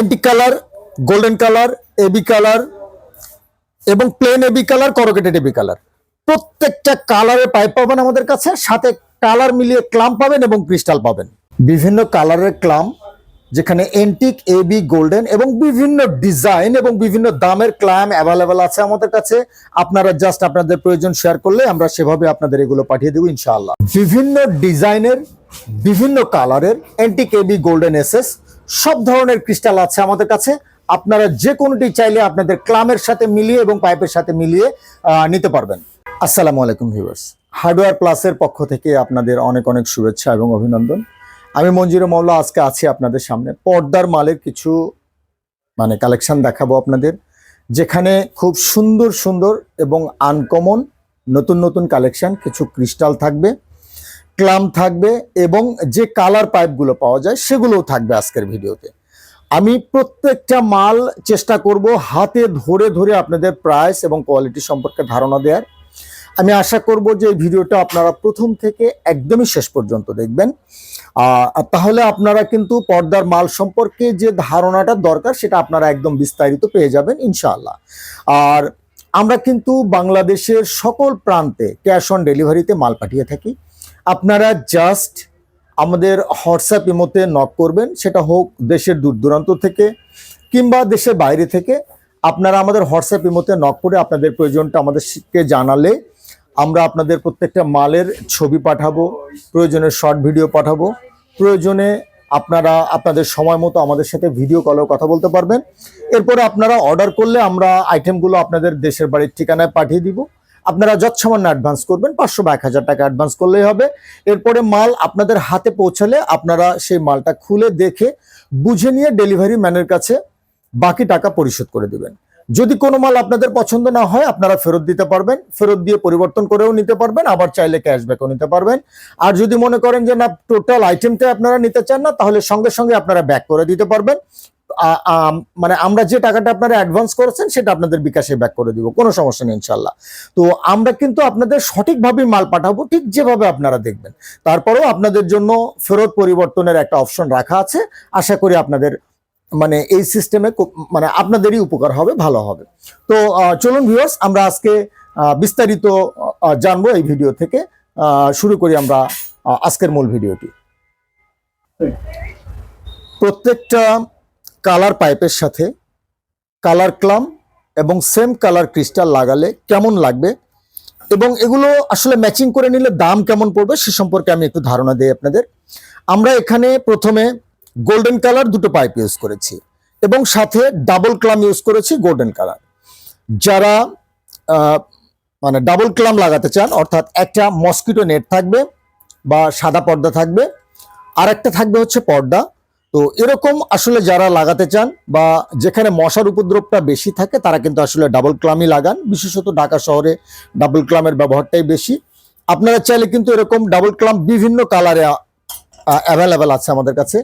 Antique colour golden colour AB colour এবং plain AB colour corrugated AB colour প্রত্যেকটা কালারের pipe পাবেন আমাদের কাছে, সাথে কালার মিলিয়ে ক্লাম পাবেন এবং ক্রিস্টাল পাবেন। বিভিন্ন কালারের ক্লাম যেখানে এন্টিক এবি গোল্ডেন এবং বিভিন্ন ডিজাইন এবং বিভিন্ন দামের ক্লাম অ্যাভেলেবেল আছে আমাদের কাছে। আপনারা জাস্ট আপনাদের প্রয়োজন শেয়ার করলে আমরা সেভাবে আপনাদের এগুলো পাঠিয়ে দেবো ইনশাআল্লাহ। বিভিন্ন ডিজাইনের বিভিন্ন কালারের এন্টিক এবি গোল্ডেন এসএস সব ধরনের ক্রিস্টাল আছে আমাদের কাছে। আপনারা যে কোনোটি চাইলে আপনাদের ক্লামের সাথে মিলিয়ে এবং পাইপের সাথে মিলিয়ে নিতে পারবেন। আসসালামু আলাইকুম ভিউয়ার্স। হার্ডওয়্যার প্লাসের পক্ষ থেকে আপনাদের অনেক অনেক শুভেচ্ছা এবং অভিনন্দন। আমি মঞ্জুর মৌলা আজকে আছি আপনাদের সামনে। পর্দার মালের কিছু মানে কালেকশন দেখাবো আপনাদের, যেখানে খুব সুন্দর সুন্দর এবং আনকমন নতুন নতুন কালেকশন কিছু ক্রিস্টাল থাকবে। ক্লাম থাকবে এবং যে কালার পাইপগুলো পাওয়া যায় সেগুলোও থাকবে আজকের ভিডিওতে। আমি প্রত্যেকটা মাল চেষ্টা করব হাতে ধরে ধরে আপনাদের প্রাইস এবং কোয়ালিটি সম্পর্কে ধারণা দেওয়ার আমি আশা করব যে এই ভিডিওটা আপনারা প্রথম থেকে একদমই শেষ পর্যন্ত দেখবেন। তাহলে আপনারা কিন্তু পর্দার মাল সম্পর্কে যে ধারণাটা দরকার সেটা আপনারা একদম বিস্তারিত পেয়ে যাবেন ইনশাআল্লাহ। আর আমরা কিন্তু বাংলাদেশের সকল প্রান্তে ক্যাশ অন ডেলিভারিতে মাল পাঠিয়ে থাকি। আপনারা জাস্ট আমাদের হোয়াটসঅ্যাপ ইমোতে নক করবেন, সেটা হোক দেশের দূর দূরান্ত থেকে কিংবা দেশের বাইরে থেকে। আপনারা আমাদের হোয়াটসঅ্যাপ ইমোতে নক করে আপনাদের প্রয়োজনটা আমাদেরকে জানালে আমরা আপনাদের প্রত্যেকটা মালের ছবি পাঠাবো, প্রয়োজনে শর্ট ভিডিও পাঠাবো, প্রয়োজনে আপনারা আপনাদের সময় মতো আমাদের সাথে ভিডিও কলেও কথা বলতে পারবেন। এরপরে আপনারা অর্ডার করলে আমরা আইটেমগুলো আপনাদের দেশের বাড়ির ঠিকানায় পাঠিয়ে দিব। আপনারা যৎসামান্য অ্যাডভান্স করবেন, পাঁচশো বা এক হাজার টাকা অ্যাডভান্স করলেই হবে। এরপরে মাল আপনাদের হাতে পৌঁছালে আপনারা সেই মালটা খুলে দেখে, বুঝে নিয়ে ডেলিভারি ম্যানের কাছে বাকি টাকা পরিশোধ করে দিবেন। যদি কোনো মাল আপনাদের পছন্দ না হয়, আপনারা ফেরত দিতে পারবেন। ফেরত দিয়ে পরিবর্তন করেও নিতে পারবেন, আবার চাইলে ক্যাশব্যাকও নিতে পারবেন। আর যদি মনে করেন যে না টোটাল আইটেমটা আপনারা নিতে চান না, তাহলে সঙ্গে সঙ্গে আপনারা ব্যাক করে দিতে পারবেন। মানে আমরা যে টাকাটা আপনারা অ্যাডভান্স করেছেন, সেটা আপনাদের বিকাশে ব্যাক করে দিব। কোনো সমস্যা নেই ইনশাল্লাহ তো আমরা কিন্তু আপনাদের সঠিকভাবে মাল পাঠাবো, ঠিক যেভাবে আপনারা দেখবেন। তারপরেও আপনাদের জন্য ফেরত পরিবর্তনের একটা অপশন রাখা আছে। আশা করি আপনাদের মানে এই সিস্টেমে মানে আপনাদেরই উপকার হবে, ভালো হবে। তো চলুন ভিউয়ার্স আমরা আজকে বিস্তারিত জানব এই ভিডিও থেকে। শুরু করি আমরা আজকের মূল ভিডিওটি প্রত্যেকটা কালার পাইপের সাথে কালার ক্লাম এবং সেম কালার ক্রিস্টাল লাগালে কেমন লাগবে? এবং এগুলো আসলে ম্যাচিং করে নিলে দাম কেমন পড়বে সে সম্পর্কে আমি একটু ধারণা দিই আপনাদের। আমরা এখানে প্রথমে গোল্ডেন কালার দুটো পাইপ ইউজ করেছি এবং সাথে ডাবল ক্লাম ইউজ করেছি গোল্ডেন কালার যারা মানে ডাবল ক্লাম লাগাতে চান, অর্থাৎ একটা মস্কিটো নেট থাকবে বা সাদা পর্দা থাকবে আর একটা থাকবে হচ্ছে পর্দা। তো এরকম আসলে যারা লাগাতে চান বা যেখানে মশার উপদ্রবটা বেশি থাকে, তারা কিন্তু আসলে ডাবল ক্লামই লাগান। বিশেষত ঢাকা শহরে ডাবল ক্লামের ব্যবহারটাই বেশি। আপনারা চাইলে কিন্তু এরকম ডাবল ক্লাম বিভিন্ন কালারে অ্যাভেলেবেল আছে আমাদের কাছে।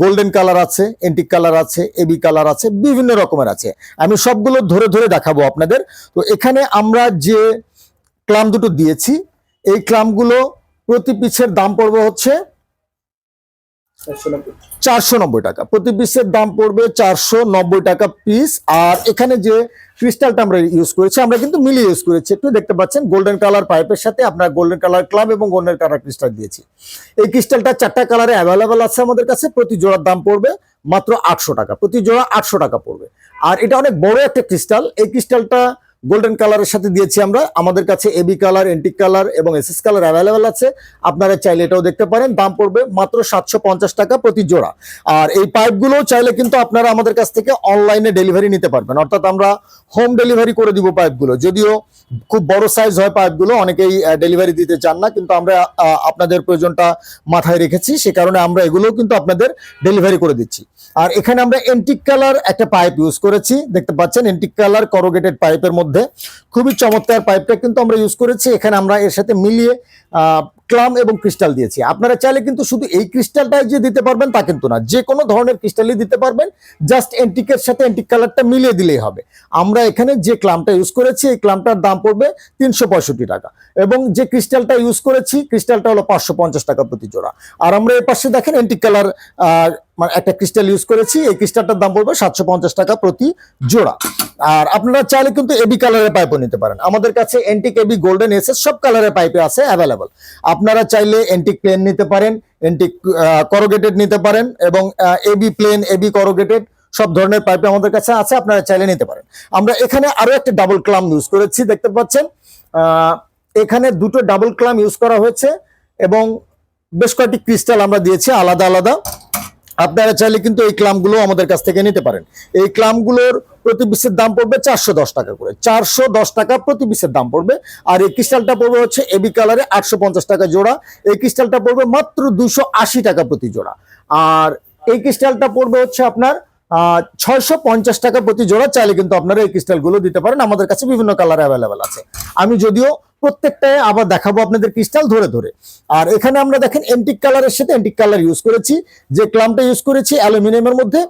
গোল্ডেন কালার আছে এন্টিক কালার আছে এবি কালার আছে, বিভিন্ন রকমের আছে। আমি সবগুলো ধরে ধরে দেখাবো আপনাদের। তো এখানে আমরা যে ক্লাম দুটো দিয়েছি, এই ক্লামগুলো প্রতি পিসের দাম পড়বে হচ্ছে চারশো নব্বই। টাকা। প্রতি পিসের দাম পড়বে চারশো নব্বই টাকা পিস আর এখানে যে ক্রিস্টালটা আমরা ইউজ করেছি, আমরা কিন্তু মিলিয়ে ইউজ করেছি। একটু দেখতে পাচ্ছেন গোল্ডেন কালার পাইপের সাথে আমরা গোল্ডেন কালার ক্লাব এবং গোল্ডেন কালার ক্রিস্টাল দিয়েছি। এই ক্রিস্টালটা চারটা কালারে অ্যাভেলেবেল আছে আমাদের কাছে। প্রতি জোড়ার দাম পড়বে মাত্র আটশো টাকা। প্রতি জোড়া আটশো টাকা পড়বে। আর এটা অনেক বড় একটা ক্রিস্টাল এই ক্রিস্টালটা গোল্ডেন কালারের সাথে দিয়েছি আমরা। আমাদের কাছে এবি কালার এন্টিক কালার এবং এসএস কালার অ্যাভেলেবেল আছে। আপনারা চাইলে এটাও দেখতে পারেন। দাম পড়বে মাত্র সাতশো পঞ্চাশ টাকা প্রতি জোড়া। আর এই পাইপগুলো চাইলে কিন্তু আপনারা আমাদের কাছ থেকে অনলাইনে ডেলিভারি নিতে পারবেন। অর্থাৎ আমরা হোম ডেলিভারি করে দিব পাইপগুলো যদিও খুব বড় সাইজ হয় পাইপগুলো অনেকেই ডেলিভারি দিতে চান না, কিন্তু আমরা আপনাদের প্রয়োজনটা মাথায় রেখেছি। সে কারণে আমরা এগুলোও কিন্তু আপনাদের ডেলিভারি করে দিচ্ছি। আর এখানে আমরা এন্টিক কালার একটা পাইপ ইউজ করেছি। দেখতে পাচ্ছেন এন্টিক কালার করোগেটেড পাইপের মধ্যে মধ্যে। খুবই চমৎকার পাইপটা কিন্তু আমরা ইউজ করেছি। এখানে আমরা এর সাথে মিলিয়ে ক্লাম এবং ক্রিস্টাল দিয়েছি। আপনারা চাইলে কিন্তু শুধু এই ক্রিস্টালটাই যে দিতে পারবেন তা কিন্তু না। যে কোনো ধরনের ক্রিস্টালই দিতে পারবেন। জাস্ট এন্টিকের সাথে এন্টিক কালারটা মিলিয়ে দিলেই হবে। আমরা এখানে যে ক্লামটা ইউজ করেছি, এই ক্লামটার দাম পড়বে তিনশো পঁয়ষট্টি টাকা। এবং যে ক্রিস্টালটা ইউজ করেছি ক্রিস্টালটা হলো পাঁচশো পঞ্চাশ টাকা প্রতি জোড়া। আর আমরা এর পাশে দেখেন এন্টিক কালার মানে একটা ক্রিস্টাল ইউজ করেছি। এই ক্রিস্টালটার দাম পড়বে সাতশো পঞ্চাশ টাকা প্রতি জোড়া। আর আপনারা চাইলে কিন্তু এবি কালারের পাইপও নিতে পারেন। আমাদের কাছে এন্টিক এবি গোল্ডেন এসএস সব কালারের পাইপে আছে অ্যাভেলেবল আপনারা চাইলে এন্টিক প্লেন নিতে পারেন এন্টিক করোগেটেড নিতে পারেন এবং এবি প্লেন এবি করোগেটেড সব ধরনের পাইপে আমাদের কাছে আছে, আপনারা চাইলে নিতে পারেন। আমরা এখানে আরও একটা ডাবল ক্লাম ইউজ করেছি, দেখতে পাচ্ছেন? এখানে দুটো ডাবল ক্লাম ইউজ করা হয়েছে এবং বেশ কয়েকটি ক্রিস্টাল আমরা দিয়েছি, আলাদা আলাদা। আপনারা চাইলে কিন্তু এই ক্লামগুলো আমাদের কাছ থেকে নিতে পারেন। এই ক্লামগুলোর প্রতি পিসের দাম পড়বে চারশো দশ টাকা করে। চারশো দশ টাকা প্রতি পিসের দাম পড়বে। আর এই ক্রিস্টালটা পড়বে হচ্ছে এবি কালারে আটশো পঞ্চাশ টাকা জোড়া। এই ক্রিস্টালটা পড়বে মাত্র দুশো আশি টাকা প্রতি জোড়া। আর এই ক্রিস্টালটা পড়বে হচ্ছে আপনার ছয়শো পঞ্চাশ টাকা প্রতি জোড়া চাইলে কিন্তু আপনারা এই ক্রিস্টালগুলো দিতে পারেন। আমাদের কাছে বিভিন্ন কালার অ্যাভেলেবেল আছে। আমি যদিও প্রত্যেকটায় আবার দেখাবো আপনাদের ক্রিস্টাল ধরে ধরে। আর এখানে আমরা দেখেন এন্টিক কালারের সাথে এন্টিক কালার ইউজ করেছি। যে ক্লামটা ইউজ করেছি অ্যালুমিনিয়ামের মধ্যে,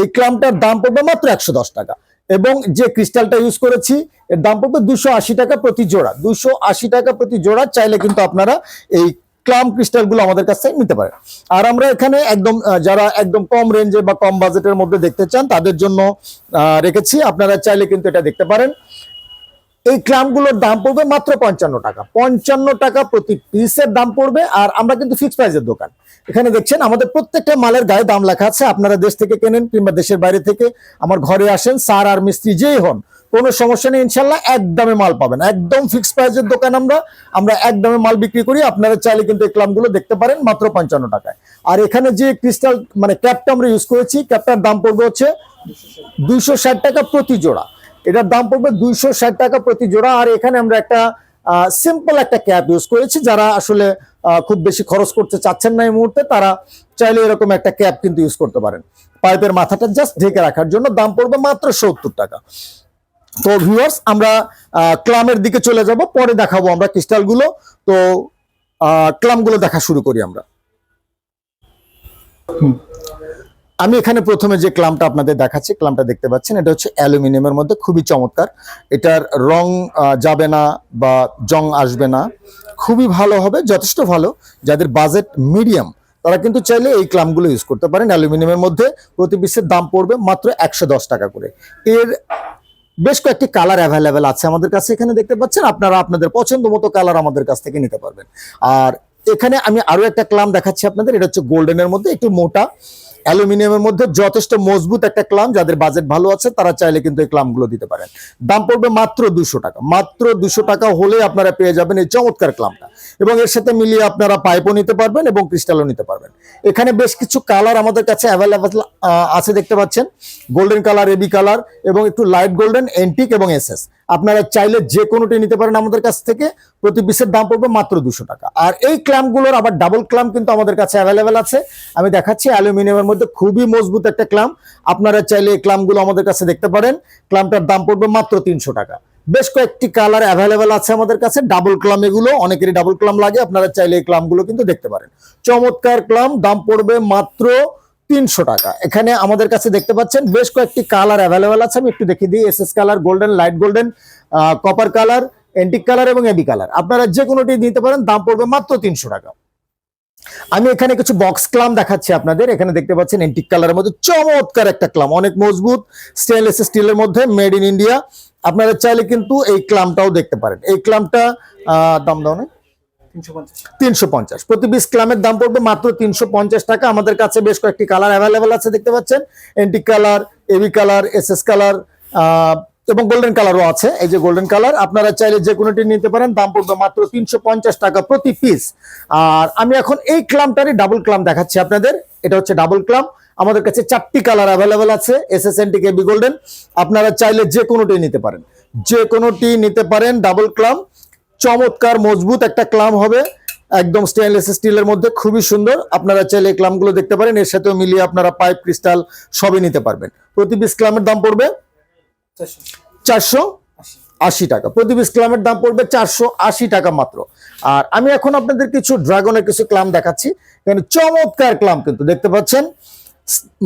এই ক্লামটার দাম পড়বে মাত্র একশো দশ টাকা। এবং যে ক্রিস্টালটা ইউজ করেছি, এর দাম পড়বে দুশো টাকা প্রতি জোড়া। দুশো টাকা প্রতি জোড়া চাইলে কিন্তু আপনারা এই ক্লাম ক্রিস্টালগুলো আমাদের কাছে নিতে পারে। আর আমরা এখানে একদম যারা একদম কম রেঞ্জে বা কম বাজেটের মধ্যে দেখতে চান, তাদের জন্য রেখেছি। আপনারা চাইলে কিন্তু এটা দেখতে পারেন। এই ক্লামগুলোর দাম পড়বে মাত্র পঞ্চান্ন টাকা। পঞ্চান্ন টাকা প্রতি পিসের দাম পড়বে, আর আমরা কিন্তু ফিক্স প্রাইসের দোকান। এখানে দেখছেন, আমাদের প্রত্যেকটা মালের গায়ে দাম লেখা আছে। আপনারা দেশ থেকে কেনেন কিংবা দেশের বাইরে থেকে আমার ঘরে আসেন সার আর মিস্ত্রি যেই হন কোনো সমস্যা নেই, ইনশাল্লাহ একদমে মাল পাবেন। একদম ফিক্স প্রাইসের দোকান আমরা আমরা একদমে মাল বিক্রি করি। আপনারা চাইলে কিন্তু এই ক্লামগুলো দেখতে পারেন মাত্র পঞ্চান্ন টাকায়। আর এখানে যে ক্রিস্টাল মানে ক্যাপটা আমরা ইউজ করেছি, ক্যাপটার দাম পড়বে হচ্ছে দুইশো ষাট টাকা প্রতি জোড়া। এটার দাম পড়বে দুইশো ষাট টাকা প্রতি জোড়া। আর এখানে আমরা একটা সিম্পল একটা ক্যাপ ইউজ করেছি। যারা আসলে খুব বেশি খরচ করতে চাচ্ছেন না এই মুহূর্তে, তারা চাইলে এরকম একটা ক্যাপ কিন্তু ইউজ করতে পারেন। পাইপের মাথাটা জাস্ট ঢেকে রাখার জন্য দাম পড়বে মাত্র সত্তর টাকা। তো ভিউয়ার্স আমরা ক্লামের দিকে চলে যাব, পরে দেখাবো আমরা ক্রিস্টালগুলো। তো ক্লামগুলো দেখা শুরু করি আমরা। আমি এখানে প্রথমে যে ক্লামটা আপনাদের দেখাচ্ছি, ক্লামটা দেখতে পাচ্ছেন, এটা হচ্ছে অ্যালুমিনিয়ামের মধ্যে, খুবই চমৎকার। এটার রং যাবে না বা জং আসবে না। খুবই ভালো হবে, যথেষ্ট ভালো। যাদের বাজেট মিডিয়াম তারা কিন্তু চাইলে এই ক্লামগুলো ইউজ করতে পারেন। অ্যালুমিনিয়ামের মধ্যে প্রতি পিসের দাম পড়বে মাত্র একশো দশ টাকা করে। এর বেশ কয়েকটি কালার অ্যাভেলেবেল আছে আমাদের কাছে। এখানে দেখতে পাচ্ছেন আপনারা আপনাদের পছন্দ মতো কালার আমাদের কাছ থেকে নিতে পারবেন। আর এখানে আমি আরও একটা ক্লাম দেখাচ্ছি আপনাদের, এটা হচ্ছে গোল্ডেনের মধ্যে একটু মোটা অ্যালুমিনিয়ামের মধ্যে যথেষ্ট মজবুত একটা ক্লাম, যাদের বাজেট ভালো আছে, তারা চাইলে কিন্তু এই ক্লামগুলো দিতে পারেন। দাম পড়বে মাত্র দুশো টাকা। মাত্র দুশো টাকা হলে আপনারা পেয়ে যাবেন এই চমৎকার ক্লামটা। এবং এর সাথে মিলিয়ে আপনারা পাইপও নিতে পারবেন এবং ক্রিস্টালও নিতে পারবেন। এখানে বেশ কিছু কালার আমাদের কাছে অ্যাভেলেবেল আছে দেখতে পাচ্ছেন। গোল্ডেন কালার এবি কালার এবং একটু লাইট গোল্ডেন এন্টিক এবং এসএস আপনারা চাইলে যে কোনোটি নিতে পারেন আমাদের কাছ থেকে। প্রতি পিসের দাম পড়বে মাত্র দুশো টাকা। আর এই ক্ল্যাম্পগুলোর আবার ডাবল ক্ল্যাম্প কিন্তু আমাদের কাছে অ্যাভেলেবেল আছে। আমি দেখাচ্ছি, অ্যালুমিনিয়ামের মধ্যে খুবই মজবুত একটা ক্ল্যাম্প আপনারা চাইলে এই ক্ল্যাম্পগুলো আমাদের কাছে দেখতে পারেন। ক্ল্যাম্পটার দাম পড়বে মাত্র তিনশো টাকা। বেশ কয়েকটি কালার অ্যাভেলেবেল আছে আমাদের কাছে। ডাবল ক্লাম এগুলো, অনেকেরই ডাবল ক্লাম লাগে। আপনারা চাইলে এই ক্লামগুলো কিন্তু দেখতে পারেন। চমৎকার ক্লাম দাম পড়বে মাত্র তিনশো টাকা। এখানে আমাদের কাছে দেখতে পাচ্ছেন বেশ কয়েকটি কালার অ্যাভেলেবেল আছে। আমি একটু দেখিয়ে দিই S S colour golden light golden copper colour antique colour এবং এবি কালার আপনারা যে কোনোটি নিতে পারেন, দাম পড়বে মাত্র তিনশো টাকা। আমি এখানে কিছু বক্স ক্লাম দেখাচ্ছি আপনাদের। এখানে দেখতে পাচ্ছেন এন্টিক কালারের মধ্যে চমৎকার একটা ক্লাম অনেক মজবুত স্টেনলেস স্টিলের মধ্যে মেড ইন ইন্ডিয়া আপনারা চাইলে কিন্তু এই ক্লামটাও দেখতে পারেন। এই ক্লামটা দাম দাও না। তিনশো পঞ্চাশ। প্রতি পিস ক্লামের দাম পড়বে মাত্র তিনশো পঞ্চাশ টাকা। আমাদের কাছে বেশ কয়েকটি কালার অ্যাভেলেবেল আছে, দেখতে পাচ্ছেন? Antique colour AB colour S S colour এবং গোল্ডেন কালারও আছে। এই যে গোল্ডেন কালার আপনারা চাইলে যে কোনোটি নিতে পারেন, দাম পড়বে মাত্র তিনশো পঞ্চাশ টাকা প্রতি পিস আর আমি এখন এই ক্লামটারই ডাবল ক্লাম দেখাচ্ছি আপনাদের। এটা হচ্ছে ডাবল ক্লাম। আমাদের কাছে চারটি কালার অ্যাভেলেবেল আছে এস এস এন টি কেবি গোল্ডেন আপনারা চাইলে যে কোনোটি নিতে পারেন। যে কোনোটি নিতে পারেন ডাবল ক্লাম। চমৎকার, মজবুত একটা ক্লাম হবে। একদম স্টেনলেস স্টিলের মধ্যে, খুবই সুন্দর। আপনারা চাইলে ক্লামগুলো দেখতে পারেন, এর সাথেও মিলিয়ে আপনারা পাইপ ক্রিস্টাল সবই নিতে পারবেন। প্রতি পিস ক্লামের দাম পড়বে চারশো আশি টাকা। প্রতি পিস ক্লামের দাম পড়বে চারশো আশি টাকা মাত্র। আর আমি এখন আপনাদের কিছু ড্রাগনের কিছু ক্লাম দেখাচ্ছি। এখানে চমৎকার ক্লাম কিন্তু দেখতে পাচ্ছেন।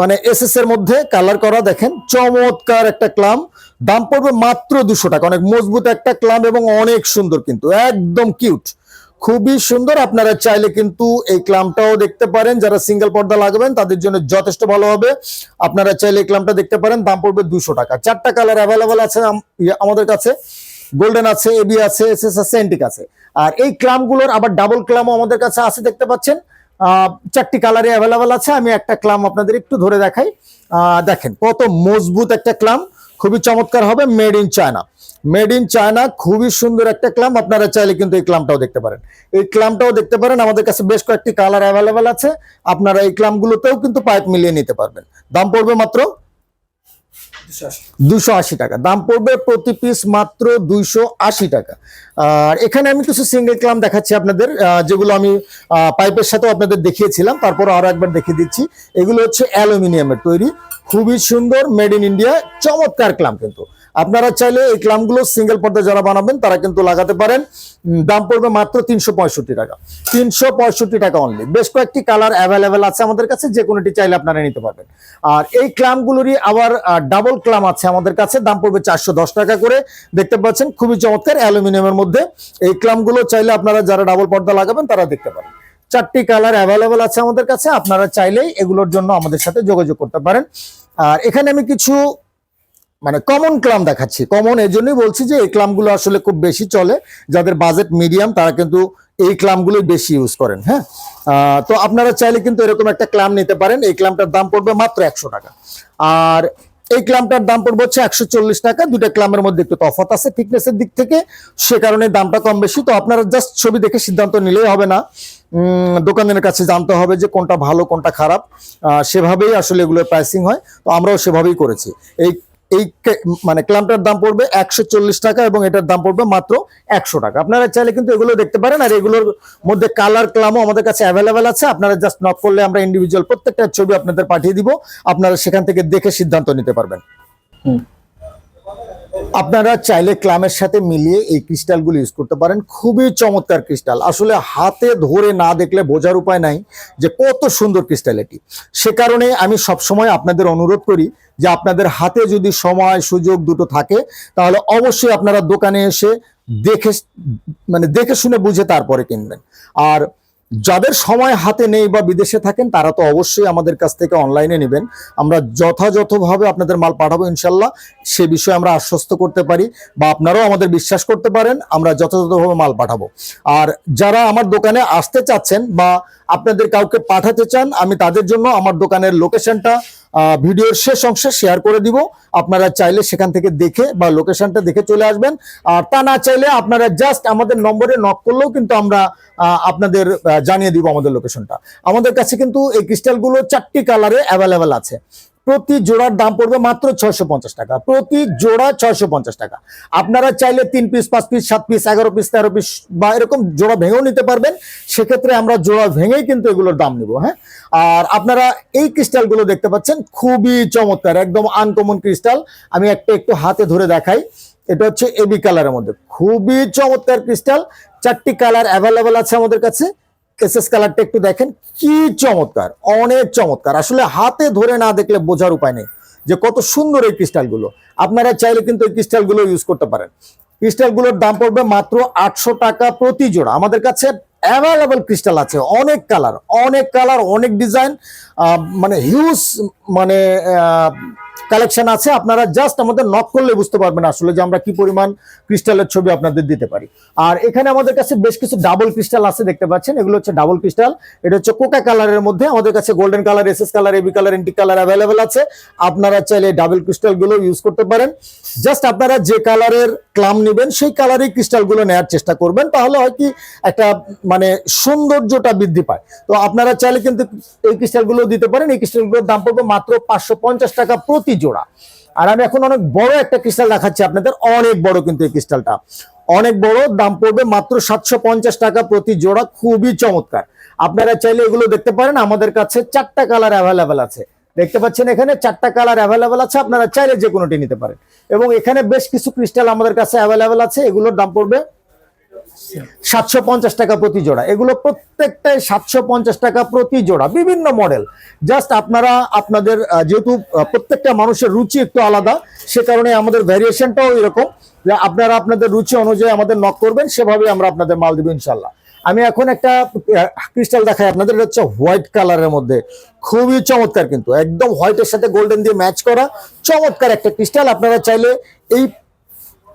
মানে এসএস এর মধ্যে কালার করা, দেখেন। চমৎকার একটা ক্লাম। দাম পড়বে মাত্র দুশো টাকা। অনেক মজবুত একটা ক্লাম এবং অনেক সুন্দর কিন্তু, একদম কিউট। খুবই সুন্দর, আপনারা চাইলে কিন্তু এই ক্লামটাও দেখতে পারেন। যারা সিঙ্গেল পর্দা লাগাবেন, তাদের জন্য যথেষ্ট ভালো হবে। আপনারা চাইলে এই ক্লামটা দেখতে পারেন, দাম পড়বে দুশো টাকা। চারটা কালার অ্যাভেলেবল আছে ইয়ে আমাদের কাছে। গোল্ডেন আছে এবি আছে এস এস আছে এন্টিক আছে। আর এই ক্লামগুলোর আবার ডাবল ক্লামও আমাদের কাছে আছে, দেখতে পাচ্ছেন। চারটি কালারে অ্যাভেলেবল আছে। আমি একটা ক্লাম আপনাদের একটু ধরে দেখাই। দেখেন কত মজবুত একটা ক্লাম খুবই চমৎকার হবে made in China. Made in China খুবই সুন্দর একটা ক্লাম, আপনারা চাইলে কিন্তু এই ক্লামটাও দেখতে পারেন। এই ক্লামটাও দেখতে পারেন, আমাদের কাছে বেশ কয়েকটি কালার অ্যাভেলেবেল আছে। আপনারা এই ক্লামগুলোতেও কিন্তু পাইপ মিলিয়ে নিতে পারবেন। দাম পড়বে মাত্র দুশো আশি। টাকা। দাম পড়বে প্রতি পিস মাত্র দুইশো আশি টাকা। আর এখানে আমি কিছু সিঙ্গেল ক্লাম দেখাচ্ছি আপনাদের যেগুলো আমি পাইপের সাথেও আপনাদের দেখিয়েছিলাম। তারপর আরও একবার দেখিয়ে দিচ্ছি। এগুলো হচ্ছে অ্যালুমিনিয়ামের তৈরি। খুবই সুন্দর মেড ইন ইন্ডিয়া চমৎকার ক্লাম কিন্তু। আপনারা চাইলে এই ক্লামগুলো সিঙ্গেল পর্দা যারা বানাবেন, তারা কিন্তু লাগাতে পারেন। দাম পড়বে মাত্র তিনশো পঁয়ষট্টি টাকা। তিনশো পঁয়ষট্টি টাকা অনলি বেশ কয়েকটি কালার অ্যাভেলেবেল আছে আমাদের কাছে, যে কোনোটি চাইলে আপনারা নিতে পারবেন। আর এই ক্লামগুলোরই আবার ডাবল ক্লাম আছে আমাদের কাছে, দাম পড়বে চারশো দশ টাকা করে। দেখতে পাচ্ছেন, খুবই চমৎকার অ্যালুমিনিয়ামের মধ্যে। এই ক্লামগুলো চাইলে আপনারা যারা ডাবল পর্দা লাগাবেন, তারা দেখতে পারেন। চারটি কালার অ্যাভেলেবেল আছে আমাদের কাছে, আপনারা চাইলেই এগুলোর জন্য আমাদের সাথে যোগাযোগ করতে পারেন। আর এখানে আমি কিছু মানে কমন ক্লাম দেখাচ্ছি। কমন এই জন্যই বলছি যে, এই ক্লামগুলো আসলে খুব বেশি চলে। যাদের বাজেট মিডিয়াম তারা কিন্তু এই ক্লামগুলোই বেশি ইউজ করেন হ্যাঁ? তো আপনারা চাইলে কিন্তু এরকম একটা ক্লাম নিতে পারেন। এই ক্লামটার দাম পড়বে মাত্র একশো টাকা। আর এই ক্লামটার দাম পড়বে হচ্ছে একশো চল্লিশ টাকা। দুটা ক্লামের মধ্যে একটু তফাৎ আছে ফিটনেসের দিক থেকে। সে কারণে দামটা কম বেশি। তো আপনারা জাস্ট ছবি দেখে সিদ্ধান্ত নিলেই হবে না। দোকানের কাছে জানতে হবে যে, কোনটা ভালো, কোনটা খারাপ। সেভাবেই আসলে এগুলোর প্রাইসিং হয়। তো আমরাও সেভাবেই করেছি। এই এই মানে ক্লামটার দাম পড়বে একশো চল্লিশ টাকা এবং এটার দাম পড়বে মাত্র একশো টাকা। আপনারা চাইলে কিন্তু এগুলো দেখতে পারেন আর এগুলোর মধ্যে কালার ক্লামও আমাদের কাছে অ্যাভেলেবেল আছে। আপনারা জাস্ট নক করলে আমরা ইন্ডিভিজুয়াল প্রত্যেকটা ছবি আপনাদের পাঠিয়ে দিব। আপনারা সেখান থেকে দেখে সিদ্ধান্ত নিতে পারবেন। আপনারা চাইলে ক্লামের সাথে মিলিয়ে এই ক্রিস্টালগুলো ইউজ করতে পারেন। খুবই চমৎকার ক্রিস্টাল। আসলে হাতে ধরে না দেখলে বোঝার উপায় নাই যে কত সুন্দর ক্রিস্টাল এটি। সে কারণে আমি সবসময় আপনাদের অনুরোধ করি যে আপনাদের হাতে যদি সময়, সুযোগ দুটো থাকে, তাহলে অবশ্যই আপনারা দোকানে এসে দেখে মানে দেখে শুনে বুঝে তারপরে কিনবেন। আর যাদের সময় হাতে নেই বা বিদেশে থাকেন, তারা তো অবশ্যই আমাদের কাছ থেকে অনলাইনে নেবেন। আমরা যথাযথভাবে আপনাদের মাল পাঠাবো ইনশাল্লাহ। সে বিষয়ে আমরা আশ্বস্ত করতে পারি বা আপনারাও আমাদের বিশ্বাস করতে পারেন, আমরা যথাযথভাবে মাল পাঠাবো। আর যারা আমার দোকানে আসতে চাচ্ছেন বা আপনাদের কাউকে পাঠাতে চান, আমি তাদের জন্য আমার দোকানের লোকেশনটা ভিডিওর শেষ অংশে শেয়ার করে দিব। আপনারা চাইলে সেখান থেকে দেখে বা লোকেশনটা দেখে চলে আসবেন। আর তা না চাইলে আপনারা জাস্ট আমাদের নম্বরে নক করলেও কিন্তু আমরা আপনাদের জানিয়ে দিব আমাদের লোকেশনটা আমাদের কাছে কিন্তু এই ক্রিস্টালগুলো চারটি কালারে অ্যাভেলেবেল আছে। প্রতি জোড়ার দাম পড়বে মাত্র ছয়শো পঞ্চাশ টাকা। প্রতি জোড়া ছয়শো পঞ্চাশ টাকা। আপনারা চাইলে তিন পিস পাঁচ পিস সাত পিস এগারো পিস তেরো পিস বা এরকম জোড়া ভেঙেও নিতে পারবেন। সেক্ষেত্রে আমরা জোড়া ভেঙেই কিন্তু এগুলোর দাম নিব হ্যাঁ? আর আপনারা এই ক্রিস্টালগুলো দেখতে পাচ্ছেন, খুবই চমৎকার, একদম আনকমন ক্রিস্টাল আমি একটা একটু হাতে ধরে দেখাই। এটা হচ্ছে এবি কালারের মধ্যে। খুবই চমৎকার ক্রিস্টাল চারটি কালার অ্যাভেলেবেল আছে আমাদের কাছে। এসএস কালারটা একটু দেখেন, কি চমৎকার, অনেক চমৎকার। আসলে হাতে ধরে না দেখলে বোঝার উপায় নেই যে কত সুন্দর এই ক্রিস্টালগুলো। আপনারা চাইলে কিন্তু এই ক্রিস্টালগুলো ইউজ করতে পারেন। ক্রিস্টালগুলোর দাম পড়বে মাত্র আটশো টাকা প্রতি জোড়া। আমাদের কাছে অ্যাভেলেবল ক্রিস্টাল আছে, অনেক কালার অনেক কালার অনেক ডিজাইন মানে হিউজ মানে কালেকশন আছে। আপনারা জাস্ট আমাদের নক করলে বুঝতে পারবেন আসলে যে আমরা কি পরিমাণ ক্রিস্টালের ছবি আপনাদের দিতে পারি। আর এখানে আমাদের কাছে বেশ কিছু ডাবল ক্রিস্টাল আছে, দেখতে পাচ্ছেন। এগুলো হচ্ছে ডাবল ক্রিস্টাল এটা হচ্ছে কোকা কালারের মধ্যে। আমাদের কাছে golden colour SS colour AB colour antique colour available আছে। আপনারা চাইলে ডাবল ক্রিস্টালগুলো ইউজ করতে পারেন। জাস্ট আপনারা যে কালারের ক্লাম নেবেন, সেই কালারই ক্রিস্টালগুলো নেওয়ার চেষ্টা করবেন, তাহলে হয় কি একটা মানে সৌন্দর্যটা বৃদ্ধি পায়। তো আপনারা চাইলে কিন্তু এই ক্রিস্টালগুলো দিতে পারেন, এই ক্রিস্টালগুলোর দাম পড়বে মাত্র পাঁচশো পঞ্চাশ টাকা প্রতি জোড়া। আর আমি এখন অনেক বড় একটা ক্রিস্টাল দেখাচ্ছি আপনাদের, অনেক বড় কিন্তু এই ক্রিস্টালটা অনেক বড়, দাম পড়বে মাত্র সাতশো পঞ্চাশ টাকা প্রতি জোড়া, খুবই চমৎকার। আপনারা চাইলে এগুলো দেখতে পারেন, আমাদের কাছে চারটা কালার অ্যাভেলেবেল আছে। দেখতে পাচ্ছেন এখানে চারটা কালার অ্যাভেলেবেল আছে, আপনারা চাইলে যে কোনোটি নিতে পারেন। এবং এখানে বেশ কিছু ক্রিস্টাল আমাদের কাছে অ্যাভেলেবেল আছে, এগুলোর দাম পড়বে সাতশো পঞ্চাশ টাকা প্রতি জোড়া। এগুলো প্রত্যেকটাই সাতশো পঞ্চাশ টাকা প্রতি জোড়া, বিভিন্ন মডেল জাস্ট আপনারা, আপনাদের যেহেতু প্রত্যেকটা মানুষের রুচি একটু আলাদা, সে কারণে আমাদের ভ্যারিয়েশনটাও এরকম। যে আপনারা আপনাদের রুচি অনুযায়ী আমাদের নক করবেন সেভাবে আমরা আপনাদের মাল দিব ইনশাল্লাহ আমি এখন একটা ক্রিস্টাল দেখাই আপনাদের হচ্ছে হোয়াইট কালারের মধ্যে। খুবই চমৎকার কিন্তু, একদম হোয়াইটের সাথে গোল্ডেন দিয়ে ম্যাচ করা চমৎকার একটা ক্রিস্টাল আপনারা চাইলে এই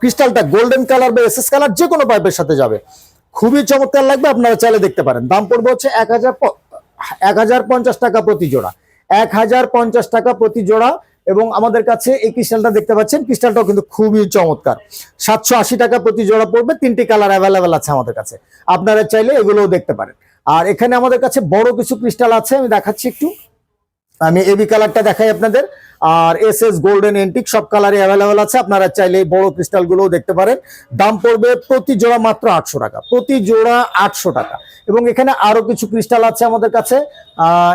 ক্রিস্টালটা গোল্ডেন কালার বা এসএস কালার যে কোনো পাইপের সাথে যাবে। খুবই চমৎকার লাগবে, আপনারা চাইলে দেখতে পারেন। দাম পড়বে হচ্ছে এক হাজার এক হাজার পঞ্চাশ টাকা প্রতি জোড়া। এক হাজার পঞ্চাশ টাকা প্রতি জোড়া এবং আমাদের কাছে এই ক্রিস্টালটা দেখতে পাচ্ছেন ক্রিস্টালটাও কিন্তু খুবই চমৎকার। সাতশো আশি টাকা প্রতি জোড়া পড়বে তিনটি কালার অ্যাভেলেবেল আছে আমাদের কাছে। আপনারা চাইলে এগুলোও দেখতে পারেন। আর এখানে আমাদের কাছে বড় কিছু ক্রিস্টাল আছে আমি দেখাচ্ছি একটু। আমি এবি কালারটা দেখাই আপনাদের। আর এস এস গোল্ডেন এন্টিক সব কালারই অ্যাভেলেবেল আছে আপনারা চাইলে বড় ক্রিস্টাল গুলোও দেখতে পারেন। দাম পড়বে প্রতি জোড়া মাত্র আটশো টাকা প্রতি জোড়া আটশো টাকা। এবং এখানে আরও কিছু ক্রিস্টাল আছে আমাদের কাছে।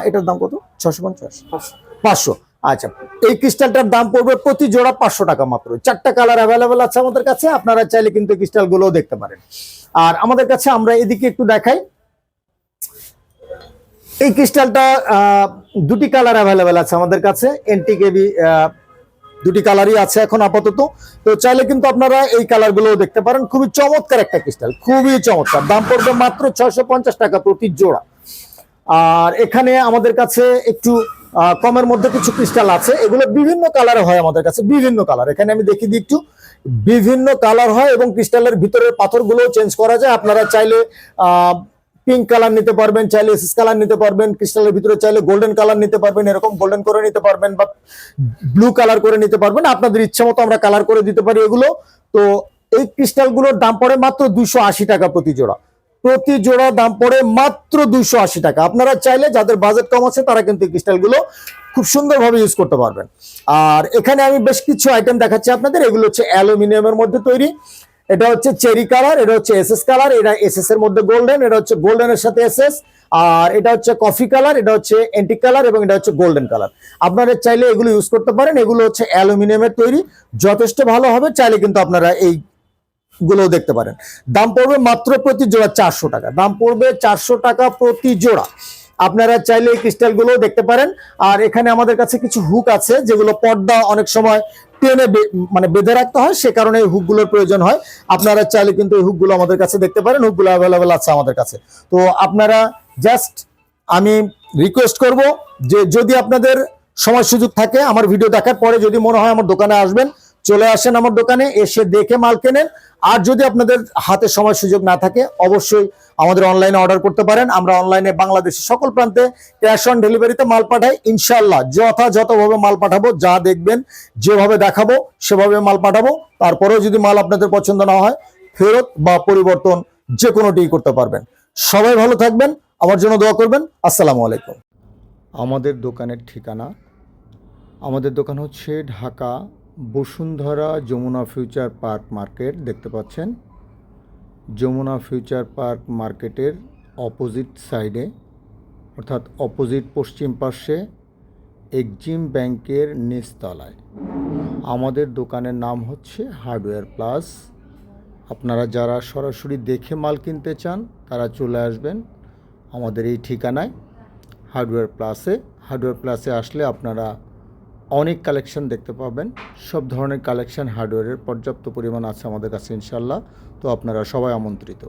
এটার দাম কত? ছশো পঞ্চাশ। পাঁচশো। আচ্ছা এই ক্রিস্টালটার দাম পড়বে প্রতি জোড়া পাঁচশো টাকা মাত্র। চারটা কালার অ্যাভেলেবেল আছে আমাদের কাছে, আপনারা চাইলে কিন্তু ক্রিস্টাল গুলোও দেখতে পারেন। আর আমাদের কাছে আমরা এদিকে একটু দেখাই। এই ক্রিস্টালটা দুটি কালার অ্যাভেলেবেল আছে আমাদের কাছে এনটি কেবি দুটি কালারই আছে এখন আপাতত। তো চাইলে কিন্তু আপনারা এই কালারগুলো দেখতে পারেন। খুবই চমৎকার একটা ক্রিস্টাল, খুবই চমৎকার। দাম পড়বে মাত্র ছয়শো পঞ্চাশ টাকা প্রতি জোড়া। আর এখানে আমাদের কাছে একটু কমের মধ্যে কিছু ক্রিস্টাল আছে। এগুলো বিভিন্ন কালারে হয় আমাদের কাছে, বিভিন্ন কালার এখানে আমি দেখি দিই একটু। বিভিন্ন কালার হয় এবং ক্রিস্টালের ভিতরের পাথরগুলো চেঞ্জ করা যায়। আপনারা চাইলে পিঙ্ক কালার নিতে পারবেন, চাইলে এসএস কালার নিতে পারবেন। ক্রিস্টালের ভিতরে চাইলে গোল্ডেন কালার নিতে পারবেন, এরকম গোল্ডেন করে নিতে পারবেন বা ব্লু কালার করে নিতে পারবেন। আপনাদের ইচ্ছা মতো আমরা কালার করে দিতে পারি এগুলো। তো এই ক্রিস্টালগুলোর দাম পড়ে মাত্র দুশো টাকা প্রতি জোড়া। প্রতি জোড়া দাম পড়ে মাত্র দুশো আশি টাকা। আপনারা চাইলে যাদের বাজেট কম আছে তারা কিন্তু ক্রিস্টালগুলো খুব সুন্দরভাবে ইউজ করতে পারবেন। আর এখানে আমি বেশ কিছু আইটেম দেখাচ্ছি আপনাদের। এগুলো হচ্ছে অ্যালুমিনিয়ামের মধ্যে তৈরি। এটা হচ্ছে চেরি কালার এটা হচ্ছে এসএস কালার এটা এসএস এর মধ্যে গোল্ডেন এটা হচ্ছে গোল্ডেনের সাথে এসএস আর এটা হচ্ছে কফি কালার এটা হচ্ছে এন্টিক কালার এবং এটা হচ্ছে গোল্ডেন কালার আপনারা চাইলে এগুলো ইউজ করতে পারেন। এগুলো হচ্ছে অ্যালুমিনিয়ামের তৈরি। যথেষ্ট ভালো হবে। চাইলে কিন্তু আপনারা এই গুলো দেখতে পারেন। দাম পড়বে মাত্র প্রতি জোড়া চারশো টাকা। দাম পড়বে চারশো টাকা প্রতি জোড়া। আপনারা চাইলে এই ক্রিস্টালগুলো দেখতে পারেন। আর এখানে আমাদের কাছে কিছু হুক আছে, যেগুলো পর্দা অনেক সময় টেনে মানে বেঁধে রাখতে হয়, সে কারণে এই হুকগুলোর প্রয়োজন হয়। আপনারা চাইলে কিন্তু এই হুকগুলো আমাদের কাছে দেখতে পারেন। হুকগুলো অ্যাভেলেবেল আছে আমাদের কাছে। তো আপনারা জাস্ট আমি রিকোয়েস্ট করব যে যদি আপনাদের সময় সুযোগ থাকে, আমার ভিডিও দেখার পরে যদি মনে হয় আমার দোকানে আসবেন চলে আসেন আমার দোকানে, এসে দেখে মাল কেনেন। আর যদি আপনাদের হাতে সময় সুযোগ না থাকে, অবশ্যই আমাদের অনলাইনে অর্ডার করতে পারেন। আমরা অনলাইনে বাংলাদেশের সকল প্রান্তে ক্যাশ অন ডেলিভারিতে মাল পাঠাই। ইনশাল্লাহ যথাযথভাবে মাল পাঠাবো, যা দেখবেন, যেভাবে দেখাবো, সেভাবে মাল পাঠাবো। তারপরেও যদি মাল আপনাদের পছন্দ না হয়, ফেরত বা পরিবর্তন যে কোনোটিই করতে পারবেন। সবাই ভালো থাকবেন, আমার জন্য দোয়া করবেন। আসসালামু আলাইকুম। আমাদের দোকানের ঠিকানা, আমাদের দোকান হচ্ছে Dhaka Bashundhara Jamuna Future Park market দেখতে পাচ্ছেন। যমুনা ফিউচার পার্ক মার্কেটের অপোজিট সাইডে, অর্থাৎ অপোজিট পশ্চিম পার্শ্বে, এক্সিম ব্যাংকের নিচতলায়। আমাদের দোকানের নাম হচ্ছে হার্ডওয়্যার প্লাস। আপনারা যারা সরাসরি দেখে মাল কিনতে চান, তারা চলে আসবেন আমাদের এই ঠিকানায়। হার্ডওয়্যার প্লাসে হার্ডওয়্যার প্লাসে আসলে আপনারা অনেক কালেকশন দেখতে পাবেন। সব ধরনের কালেকশন হার্ডওয়্যারের পর্যাপ্ত পরিমাণ আছে আমাদের কাছে ইনশাল্লাহ তো আপনারা সবাই আমন্ত্রিত।